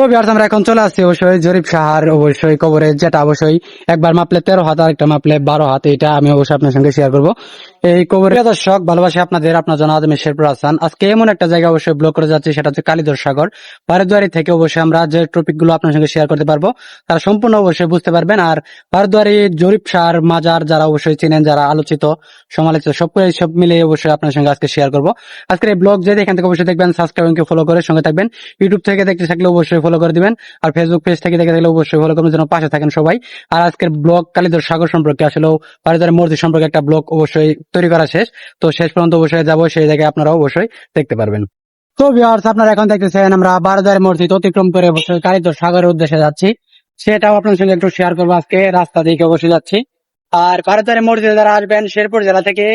তো আর আমরা এখন চলে আসছি অবশ্যই জরিফ সাহার অবশ্যই কবরে, যেটা অবশ্যই একবার মাপলে তেরো হাত আর একটা মাপলে বারো হাত, এটা আমি অবশ্যই আপনার সঙ্গে শেয়ার করব। এই কবর দর্শক, ভালোবাসি আপনাদের, আপনার জন্য আদমি শেরপুর হাসান আজকে এমন একটা জায়গা অবশ্যই ব্লক করে যাচ্ছে, সেটা হচ্ছে কালীধর সাগর। বারোদুয়ারি থেকে অবশ্যই আমরা যে টপিকগুলো আপনার সঙ্গে শেয়ার করতে পারব, তারা সম্পূর্ণ অবশ্যই বুঝতে পারবেন। আর বারোদুয়ারি, জরিপ সার, মাজার যারা অবশ্যই চিনেন, যারা আলোচিত, সমালোচিত সব সব মিলে অবশ্যই আপনার সঙ্গে আজকে শেয়ার করব। আজকের এই ব্লগ যে এখান থেকে অবশ্যই দেখবেন সাবস্ক্রাইব ফলো করে সঙ্গে থাকবেন। ইউটিউব থেকে দেখতে থাকলে অবশ্যই ফলো করে দিবেন, আর ফেসবুক পেজ থেকে দেখে থাকলে অবশ্যই ফলো করবেন, যেন পাশে থাকেন সবাই। আর আজকের ব্লগ কালীধর সাগর সম্পর্কে আসলে বারোদুয়ারি মসজিদ সম্পর্কে একটা ব্লগ অবশ্যই তৈরি করা শেষ। তো শেষ পর্যন্ত অবশ্যই যাব, সেই জায়গায় আপনারা অবশ্যই দেখতে পারবেন। তো ভিউয়ার্স আপনারা এখন দেখতেছেন আমরা বারোদুয়ারি মসজিদ অতিক্রম করে অবশ্যই কালীধর সাগরের উদ্দেশ্যে যাচ্ছি। সেটাও আপনার সঙ্গে একটু শেয়ার করব আজকে, রাস্তা দিকে অবশ্যই যাচ্ছি। আর বারোদুয়ারি মসজিদে যারা আসবেন, শেরপুর জেলা থেকে,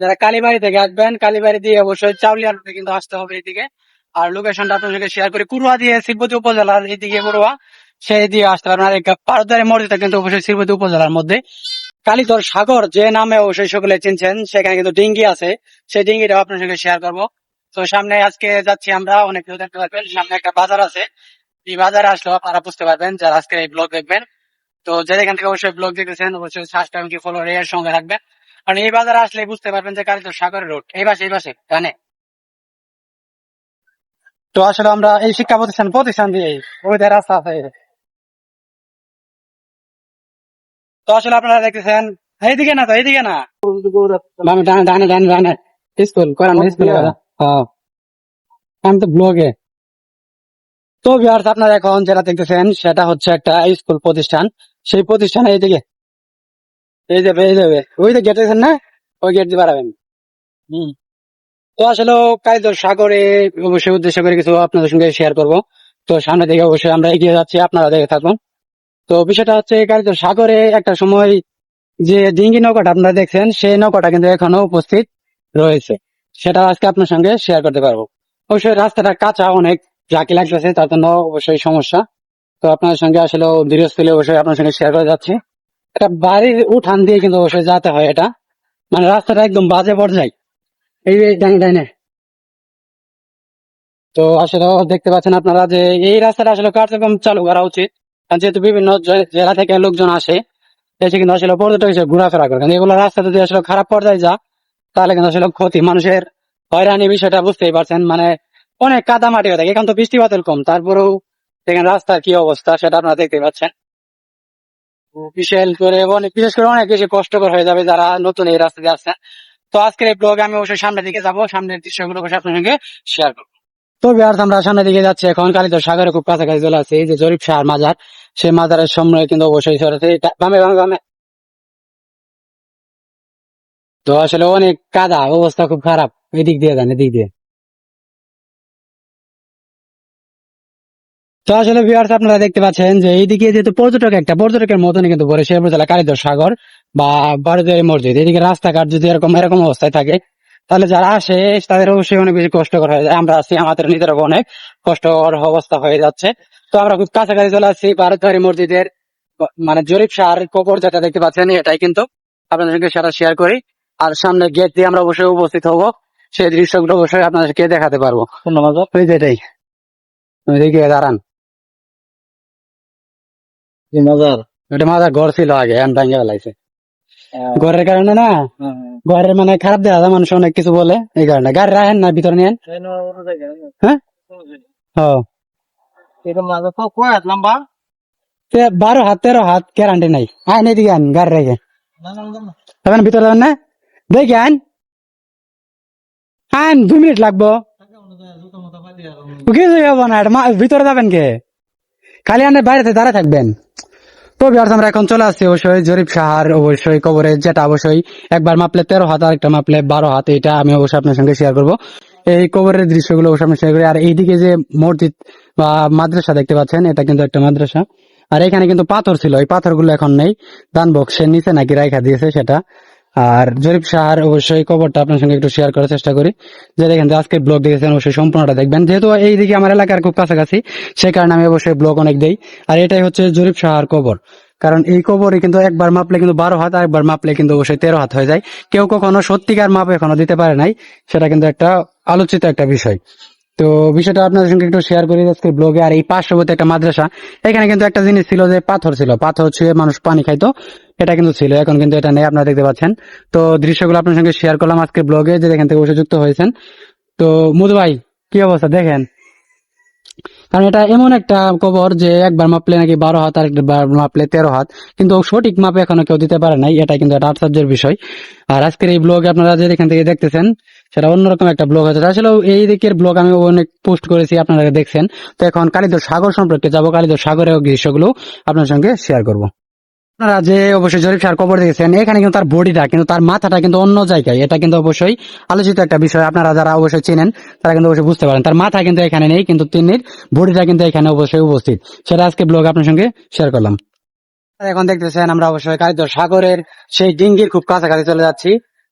যারা কালীবাড়ি থেকে আসবেন, কালীবাড়ি দিয়ে অবশ্যই চাউলিয়া রোডে কিন্তু আসতে হবে এদিকে। আর লোকেশনটা আপনার সঙ্গে শেয়ার করি। কুরুয়া দিয়ে শিবপতি উপজেলার এইদিকে কুরুয়া সেই দিয়ে আসতে পারবেন। আর এই বারোদুয়ারি মসজিদটা কিন্তু অবশ্যই শিবপতি উপজেলার মধ্যে। কালীধর সাগর যে নামে অবশ্যই সকলে চিনছেন, সেখানে কিন্তু ডিঙ্গি আছে। সেই ডিঙ্গিটাও আপনার সঙ্গে শেয়ার করব। তো সামনে আজকে যাচ্ছি আমরা, অনেক কেউ দেখতে পারবেন। সামনে একটা বাজার আছে। এই বাজারে আসলেও আপনারা বুঝতে পারবেন যারা আজকে এই ব্লগ দেখবেন। তো যে এখান থেকে অবশ্যই ব্লগ দেখতেছেন, অবশ্যই সাবস্ক্রাইব কি ফলো এর সঙ্গে রাখবেন কারণ এই বাজারে আসলে বুঝতে পারবেন যে কালীধর সাগরের রোড এই পাশে এই পাশে জানে তো আসলে আমরা এই শিক্ষা প্রতিষ্ঠান প্রতিষ্ঠান দিয়ে ওই রাস্তা আছে। তো আসলে আপনারা দেখতেছেন এইদিকে না তো এইদিকে না। বামে ডানে ডানে ডানে ডানে। স্কুল করান স্কুল হ্যাঁ। আমি তো ব্লগে। তো ভিউয়ার্স আপনারা এখন যেটা দেখতেছেন সেটা হচ্ছে একটা স্কুল প্রতিষ্ঠান। সেই প্রতিষ্ঠান এইদিকে। এই যাবে এই যাবে ওই যে গেট দেখছেন না? ওই গেট দিয়ে বাড়াবেন। হম। তো আসলে কালীধর সাগরে অবশ্যই উদ্দেশ্য করে কিছু আপনাদের সঙ্গে শেয়ার করব। তো সামনে দিকে অবশ্যই আমরা এগিয়ে যাচ্ছি আপনারা দেখে থাকুন। তো বিষয়টা হচ্ছে কালীধর সাগরে একটা সময় যে ডিঙ্গি নৌকাটা আপনারা দেখছেন, সেই নৌকাটা কিন্তু এখনও উপস্থিত রয়েছে। সেটা আজকে আপনার সঙ্গে শেয়ার করতে পারব। অবশ্যই রাস্তাটা কাঁচা অনেক জাকি লাগতেছে, তার জন্য অবশ্যই সমস্যা। তো আপনার সঙ্গে আসলে ধীরস্থলে অবশ্যই আপনার সঙ্গে শেয়ার করে যাচ্ছি। এটা বাড়ির উঠান দিয়ে কিন্তু অবশ্যই যেতে হয় এটা। মানে রাস্তাটা একদম বাজে পর্যায়ে। এই ডাইনে ডাইনে। তো আসলে দেখতে পাচ্ছেন আপনারা যে এই রাস্তাটা আসলে কার্যক্রম চালু করা উচিত। যেহেতু বিভিন্ন জেলা থেকে লোকজন আসে এসে কিন্তু আসলে পর্যটক হিসেবে ঘোরাফেরা করে। কারণ এগুলো রাস্তা যদি আসলে খারাপ পর্যায়ে যা তাহলে কিন্তু আসলে ক্ষতি। মানুষের হয়রানি বিষয়টা বুঝতেই পারছেন। মানে অনেক কাদা মাটি হয়ে থাকে। এখন তো বৃষ্টিপাতের কম, তারপরেও দেখেন রাস্তার কি অবস্থা সেটা আপনারা দেখতে পাচ্ছেন। বিশেষ করে অনেক বিশেষ করে অনেক বেশি কষ্টকর হয়ে যাবে যারা নতুন এই রাস্তা দিয়ে আসছেন তো আজকের এই ব্লগে আমি অবশ্যই সামনের দিকে যাব। সামনের দৃশ্যগুলো আপনার সঙ্গে শেয়ার করব। তো বিহার আমরা সামনের দিকে যাচ্ছি। এখন কালীধর সাগরে খুব কাছাকাছি চলে এই যে জরিপ শাহ মাজার, সেই মাজারের সামনে কিন্তু অবশ্যই বামে বামে বামে। তো আসলে অনেক কাদা, অবস্থা খুব খারাপ। এদিক দিয়ে যান, এদিক দিয়ে। তো আসলে ভিউয়ার্স আপনারা দেখতে পাচ্ছেন যে এইদিকে যেহেতু পর্যটক একটা, পর্যটকের মতনই কিন্তু শেরপুর জেলা কালীধর সাগর বা বারোদুয়ারি মসজিদ। এদিকে রাস্তাঘাট যদি এরকম এরকম অবস্থায় থাকে তাহলে যারা আসে তাদের অবশ্যই অনেক বেশি কষ্টকর হয়ে যায়। আমরা আছি আমাদের নিজের অনেক কষ্টকর অবস্থা হয়ে যাচ্ছে। তো আমরা খুব কাছাকাছি চলে আসছি বারোদুয়ারি মসজিদের মানে জরিপ সার কবর যেটা দেখতে পাচ্ছেন এটাই কিন্তু আপনাদের সঙ্গে সেটা শেয়ার করি। আর সামনে গেট দিয়ে আমরা অবশ্যই উপস্থিত হব। সেই দৃশ্যগুলো অবশ্যই আপনাদেরকে দেখাতে পারব। ওই যে এটাই। ওইদিকে দাঁড়ান। মজার। ওটা ঘর ছিল আগে এখন ভাঙে ফেলাইছে। ঘরের কারণে না? ঘরের মানে খারাপ দেখা যায় মানুষ অনেক কিছু বলে এই কারণে। গাড়ি রাখেন না ভিতরে নিয়েন? হ্যাঁ। তে বারো হাত তেরো হাত গ্যারান্টি নাই। আইন এদিকে আন গাড়ি রেখে। না না না তখন ভিতরে যাবেন না? দেখি আইন। আইন দুই মিনিট লাগবো। কিছু হব না ভিতরে যাবেন কে? খালি আনে বাইরে দাঁড়া থাকবেন। তো বিহার আমরা এখন চলে আসছি অবশ্যই জরিপ সাহার অবশ্যই কবরে, যেটা অবশ্যই একবার মাপলে তেরো হাত আর একটা মাপলে বারো হাত, এটা আমি অবশ্যই আপনার সঙ্গে শেয়ার করব। এই কবরের দৃশ্যগুলো অবশ্যই আমি শেয়ার করি। আর এইদিকে যে মসজিদ বা মাদ্রাসা দেখতে পাচ্ছেন, এটা কিন্তু একটা মাদ্রাসা। আর এখানে কিন্তু পাথর ছিল, এই পাথরগুলো এখন নেই। দান বক্সের নিচে নাকি রায়খা দিয়েছে সেটা। আর জরিপ সাহার অবশ্যই কবরটা আপনার সঙ্গে একটু শেয়ার করার চেষ্টা করি। যে দেখেন যে আজকে ব্লগ দেখেছেন, অবশ্যই সম্পূর্ণটা দেখবেন। যেহেতু এইদিকে আমার এলাকার খুব কাছাকাছি, সে কারণে আমি অবশ্যই ব্লগ অনেক দেই। আর এটাই হচ্ছে জরিপ সাহার কবর কারণ এই কবরে কিন্তু একবার মাপলে কিন্তু বারো হাত, আর একবার মাপলে কিন্তু অবশ্যই তেরো হাত হয়ে যায়। কেউ কখনো সত্যিকার মাপ এখনও দিতে পারে নাই, সেটা কিন্তু একটা আলোচিত একটা বিষয়। তো বিষয়টা আপনাদের সঙ্গে একটু শেয়ার করি আজকে ব্লগে আর এই পার্শ্ববর্তী একটা মাদ্রাসা, এখানে কিন্তু একটা জিনিস ছিল যে পাথর ছিল। পাথর ছুঁয়ে মানুষ পানি খাইতো, এটা কিন্তু ছিল। এখন কিন্তু এটা নেই, আপনারা দেখতে পাচ্ছেন। তো দৃশ্যগুলো আপনার সঙ্গে শেয়ার করলাম আজকে ব্লগে যে এখান থেকে যুক্ত হয়েছেন। তো মুদু ভাই, কি অবস্থা? দেখেন। কারণ এটা এমন একটা কবর যে একবার মাপলে নাকি বারো হাত আর একবার মাপলে তেরো হাত। কিন্তু সঠিক মাপে এখনও কেউ দিতে পারে নাই এটা কিন্তু একটা আশ্চর্যের বিষয়। আর আজকের এই ব্লগ আপনারা যে এখান থেকে দেখতেছেন, সেটা অন্যরকম একটা ব্লগ আছে আসলে এই দিকের ব্লগ আমি অনেক পোস্ট করেছি, আপনারা দেখছেন। তো এখন কালিদর সাগর সম্পর্কে যাব। কালিদর সাগরের দৃশ্যগুলো আপনার সঙ্গে শেয়ার করব। আপনারা যে অবশ্যই জরিপ সার কবর দিয়েছেন এখানে কিন্তু তার বডিটা, কিন্তু তার মাথাটা কিন্তু অন্য জায়গায়। এটা কিন্তু অবশ্যই আলোচিত একটা বিষয়। আপনারা যারা অবশ্যই চেনেন, তারা কিন্তু অবশ্যই বুঝতে পারেন। তার মাথা কিন্তু এখানে নেই, কিন্তু তিন্নির বডিটা কিন্তু এখানে অবশ্যই উপস্থিত। সেটা আজকে ব্লগ আপনার সঙ্গে শেয়ার করলাম। এখন দেখতেছেন আমরা অবশ্যই কালিদর সাগরের সেই ডিঙ্গির খুব কাছাকাছি চলে যাচ্ছি।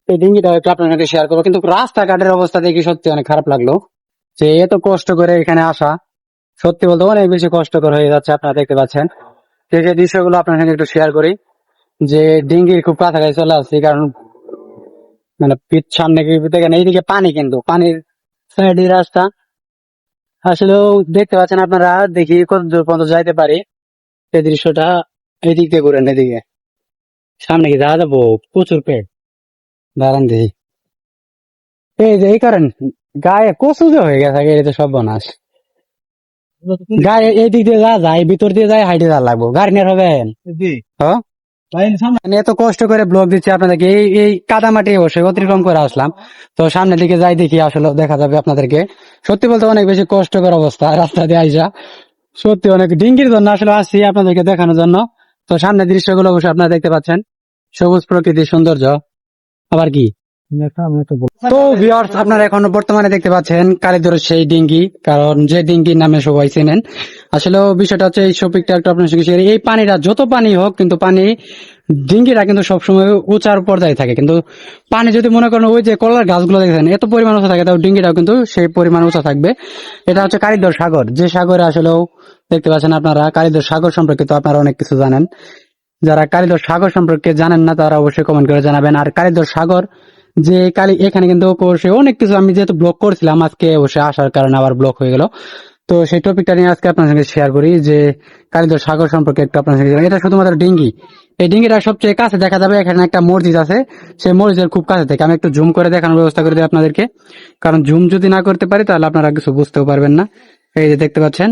এই ডিঙ্গিটা একটু আপনার সঙ্গে শেয়ার করব। কিন্তু রাস্তাঘাটের অবস্থা দেখি সত্যি অনেক খারাপ লাগল। যে এত কষ্ট করে এখানে আসা, সত্যি বলতে অনেক বেশি কষ্টকর হয়ে যাচ্ছে, আপনারা দেখতে পাচ্ছেন। যে দৃশ্যগুলো আপনার সঙ্গে একটু শেয়ার করি, যে ডিঙ্গির খুব কাছাকাছি চলে আসছি কারণ মানে পিঠ সামনে দেখেন, এইদিকে পানি কিন্তু, পানির সাইডে রাস্তা। আসলেও দেখতে পাচ্ছেন আপনারা, দেখি কত দূর পর্যন্ত যাইতে পারি। এই দৃশ্যটা এইদিক দিয়ে ঘুরেন, এদিকে। সামনে কি যাওয়া যাব? প্রচুর পেট। দাঁড়ান দেখি। এই যে এই কারণ গায়ে কচু হয়ে গেছে এটা সব বনাস গায়ে এই দিক দিয়ে যা যায় ভিতর দিয়ে যায় হাইটে যা লাগবো। গাড়ি নিয়ে হবেন হ্যাঁ? এত কষ্ট করে ব্লগ দিচ্ছি আপনাদেরকে এই এই কাদামাটি অবশ্যই অতিক্রম করে আসলাম। তো সামনের দিকে যাই দেখি আসলে দেখা যাবে আপনাদেরকে। সত্যি বলতে অনেক বেশি কষ্টকর অবস্থা রাস্তা দিয়ে আইসা। সত্যি অনেক ডিঙ্গির জন্য আসলে আসছি আপনাদেরকে দেখানোর জন্য। তো সামনের দৃশ্যগুলো অবশ্যই আপনারা দেখতে পাচ্ছেন। সবুজ প্রকৃতির সৌন্দর্য। আবার কি? তো ভিউয়ার্স আপনারা এখন বর্তমানে দেখতে পাচ্ছেন কালীদরের সেই ডিঙ্গি, কারণ যে ডিঙ্গির নামে সবাই চেনেন। আসলে বিষয়টা হচ্ছে এই শপিকটা একটু আপনার সঙ্গে share- এই পানিটা যত পানি হোক, কিন্তু পানি ডিঙ্গিটা কিন্তু সবসময় উঁচার পর্যায়ে থাকে। কিন্তু পানি যদি মনে করেন ওই যে কলার গাছগুলো দেখেন, এত পরিমাণ উঁচা থাকে, তাও ডিঙ্গিটাও কিন্তু সেই পরিমাণ উঁচা থাকবে। এটা হচ্ছে কালীদর সাগর। যে সাগরে আসলেও দেখতে পাচ্ছেন আপনারা, কালীদর সাগর সম্পর্কে তো আপনারা অনেক কিছু জানেন। যারা কালীদর সাগর সম্পর্কে জানেন না, তারা অবশ্যই কমেন্ট করে জানাবেন। আর কালীদর সাগর যে কালী এখানে কিন্তু অবশ্যই অনেক কিছু আমি যেহেতু ব্লক করছিলাম, আজকে অবশ্যই আসার কারণে আবার ব্লক হয়ে গেল। তো সেই টপিকটা নিয়ে আজকে আপনার সঙ্গে শেয়ার করি যে কালীদর সাগর সম্পর্কে একটু আপনার সঙ্গে এটা শুধুমাত্র ডিঙ্গি। এই ডিঙ্গিটা সবচেয়ে কাছে দেখা যাবে, এখানে একটা মসজিদ আছে। সেই মসজিদের খুব কাছে থেকে। আমি একটু জুম করে দেখানোর ব্যবস্থা করে দিই আপনাদেরকে। কারণ জুম যদি না করতে পারি, তাহলে আপনারা কিছু বুঝতেও পারবেন না। এই যে দেখতে পাচ্ছেন?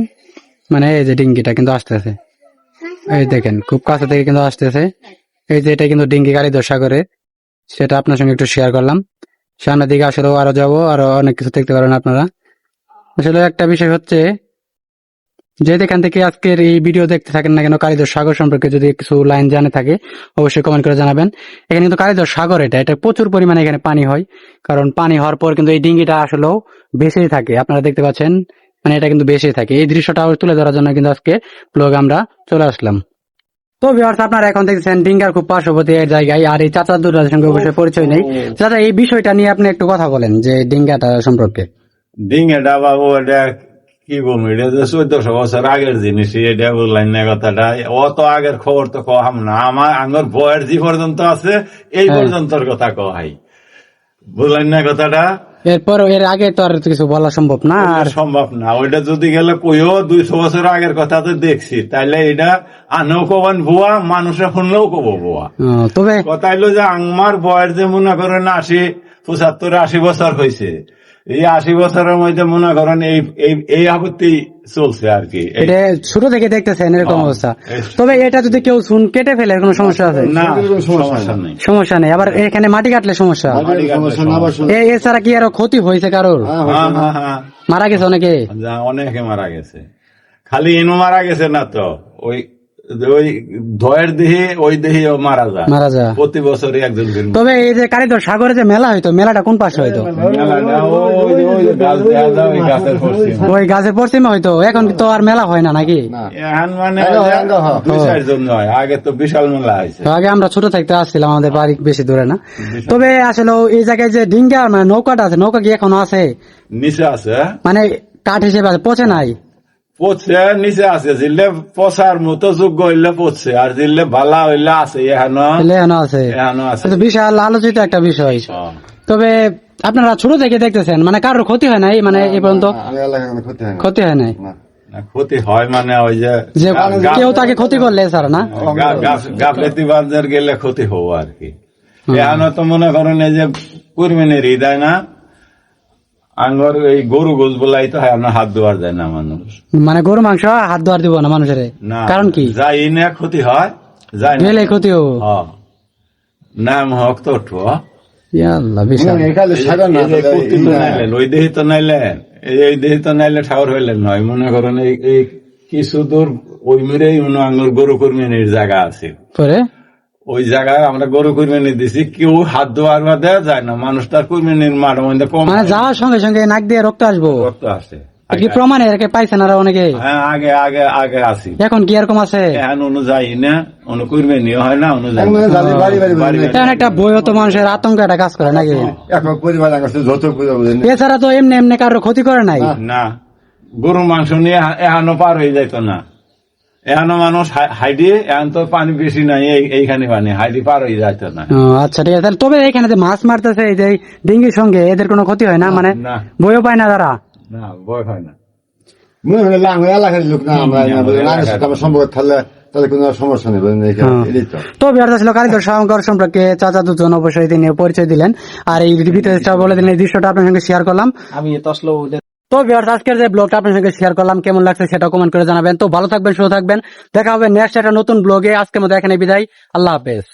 মানে এই যে ডিঙ্গিটা কিন্তু আসতেছে। এই দেখেন, খুব কাছে থেকে কিন্তু আসতেছে। এই যে এটা কিন্তু ডিঙ্গি কালীদর সাগরে সেটা আপনার সঙ্গে একটু শেয়ার করলাম। সামনের দিকে আসলেও আরও যাব, আরও অনেক কিছু দেখতে পারেন আপনারা। আসলে একটা বিষয় হচ্ছে, যে এখান থেকে আজকের এই ভিডিও দেখতে থাকেন না কেন কালীদর সাগর সম্পর্কে যদি কিছু লাইন জানে থাকে, অবশ্যই কমেন্ট করে জানাবেন। এখানে কিন্তু কালীদর সাগর এটা এটা প্রচুর পরিমাণে এখানে পানি হয়। কারণ পানি হওয়ার পর কিন্তু এই ডিঙ্গিটা আসলেও বেশি থাকে। আপনারা দেখতে পাচ্ছেন মানে এটা কিন্তু বেশি থাকে। এই দৃশ্যটা তুলে ধরার জন্য কিন্তু আজকে ব্লগ আমরা চলে আসলাম। তো ভিউয়ার্স আপনারা এখন দেখছেন ডিঙ্গার খুব পার্শ্ববর্তী এর জায়গায় আর এই চাচা দুটার সঙ্গে অবশ্যই পরিচয় নেই। চাচা এই বিষয়টা নিয়ে আপনি একটু কথা বলেন যে ডিঙ্গাটা সম্পর্কে। ডিঙ্গাটা বাবু এটা কি বলব এটা তো চোদ্দশো বছর আগের জিনিস এটা বললেন না কথাটা। অত আগের খবর তো কহাম না আমার আঙ্গর বয়ের যে পর্যন্ত আছে এই হ্যাঁ। পর্যন্তর কথা কহাই। বুঝলেন না কথাটা? এরপর এর আগে তো আর কিছু বলা সম্ভব না আর সম্ভব না। ওইটা যদি গেলে কইও দুইশো বছর আগের কথা তো দেখছি। তাইলে এটা আনেও কবান ভুয়া মানুষে শুনলেও কব ভুয়া। তবে কথা হইল যে আমার বয়স যে মনে করেন আশি পঁচাত্তর আশি বছর হয়েছে এই আশি বছরের মধ্যে মনে করেন এই এই এই আপত্তি চলছে আর কি। এটা ছোট থেকে দেখতেছেন এরকম হ্যাঁ, অবস্থা। তবে এটা যদি কেউ শুন কেটে ফেলে কোনো সমস্যা আছে? না সমস্যা নেই। আবার এখানে মাটি কাটলে সমস্যা? এ- এছাড়া কি আরও ক্ষতি হয়েছে কারোর? হ্যাঁ হ্যাঁ মারা গেছে অনেকে? অনেকে মারা গেছে। খালি ইনু মারা গেছে না তো? ওই ওই ধয়ের দেহে ওই দেহে মারা যায়। মারা যা প্রতি বছরই একজন তবে এই যে কালীদর সাগরে যে মেলা হইতো মেলাটা কোন পাশে হইতো? ওই যে- ওই যে গাছ দেখা যায় ওই গাছের পশ্চিমে। ওই গাছের পশ্চিমে হইতো। এখন তো আর মেলা হয় না নাকি? এখন মানে আগে তো বিশাল মেলা হয়েছে। আগে আমরা ছোট থাকতে আসছিলাম আমাদের বাড়ি বেশি দূরে না। তবে আসলে এই জায়গায় যে ডিঙ্গা মানে নৌকাটা আছে নৌকা কি এখনও আছে? নিচে আছে হ্যাঁ? মানে কাঠ হিসেবে আছে পচে নাই? পড়ছে নিচে আছে জিল্লে পচার মতো যোগ্য হইলে পড়ছে আর জিল্লে ভালা হইলে আছে তাহলে এখনও আছে। এখানো আছে। বিশাল আলোচিত একটা বিষয়। হ্যাঁ। তবে আপনারা ছোট থেকে দেখতেছেন মানে কারোর ক্ষতি হয় নাই মানে এ পর্যন্ত? ক্ষতি হয় হয় নাই? ক্ষতি হয় মানে ওই যে কেউ তাকে ক্ষতি করলে স্যার না? গা- গাফলেতি বাজার গেলে ক্ষতি হব আর কি। এখন তো মনে করেন এই যে কুরমিনের হৃদয় না? আঙ্গর এই গরু গোস বলাই তো হয় আপনার হাত ধোয়ার যায় না মানুষ। মানে গরু মাংস হাত ধোয়ার দিব না মানুষের? না কারণ কি? যাই না ক্ষতি হয় যায় না। ক্ষতি হব। নাম হক তো উঠবো। ইয়াল্লা, বিশাল। এখানে সাগর না এই যে তো এই ওই দেহি তো নাইলেন। এই এই দেহি তো নাইলে ঠাউর হইলেন নয়। মনে করেন এই এই কিছু দূর ওই মেরেই উনো আঙ্গুর গরু কুরমিনির জায়গা আছে। পরে? ওই জায়গায় আমরা গরু কুরমিনি দিছি কেউ হাত ধোয়ার বা দেওয়া যায় না মানুষ তার কুরমিনির মাঠ মধ্যে কম মানে যাওয়ার সঙ্গে সঙ্গে নাক দিয়ে রক্ত আসব। রক্ত আসে। কি প্রমাণে? এরকে পাইছেন আর অনেকে? হ্যাঁ আগে আগে আগে আসি। এখন কি এরকম আছে? এখন অনুযায়ী না অনু কুরমিনিও হয় না অনুযায়ী এখন মানে এখন একটা বইও তো মানুষের আতঙ্ক একটা কাজ করে নাকি? এখন পরিবার আছে যত এছাড়া তো এমনি এমনি কারোর ক্ষতি করে নাই। না গরু মাংস নিয়ে এহানো পার হয়ে যাইত না। এহানো মানুষ হাই- হাইডি এখন তো পানি বেশি নাই এইখানে পানি হাইডি পার হয়ে যাইত না। আচ্ছা ঠিক আছে। তবে এখানে যে মাছ মারতেছে এই যে ডিঙ্গির সঙ্গে এদের কোনো ক্ষতি হয় না? মানে বইও পায় না তারা? না ভয় হয় না এখানে পরিচয় দিলেন। আর এই ভিডিওটা বলে দিলেন এই দৃশ্যটা আপনার সঙ্গে শেয়ার করলাম। আমি তসলো তো ভিউয়ার্স আজকের যে ব্লগটা আপনার সঙ্গে শেয়ার করলাম, কেমন লাগছে সেটা কমেন্ট করে জানাবেন। তো ভালো থাকবেন, সুস্থ থাকবেন। দেখা হবে নেক্সট একটা নতুন ব্লগে আজকের মতো এখানে বিদায়। আল্লাহ হাফেজ।